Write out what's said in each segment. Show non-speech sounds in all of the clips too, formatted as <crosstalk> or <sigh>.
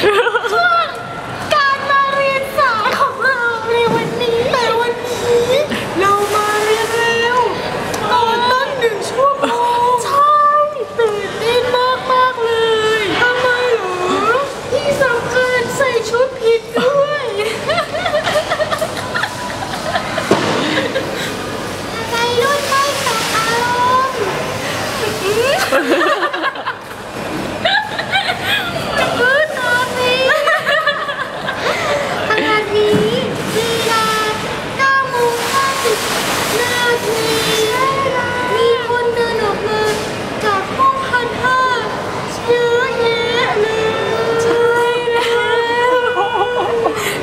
true. <laughs> นี้เวลา9โมง50นาทีมีคนเดินออกมาจากห้องพันห้าเยอแยะเลยใช่แล้ว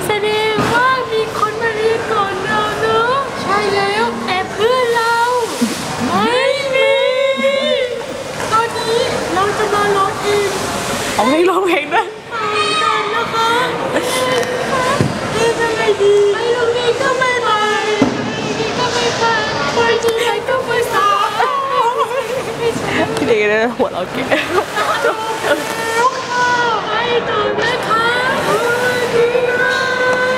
แสดงว่ามีคนมาเรียนก่อนเราเนอะใช่แล้วแต่เพื่อเรา ไม่มี ตอนนี้เราจะมาร้องเเอาให้ร้องเพลงด้วย 我老爹。<laughs>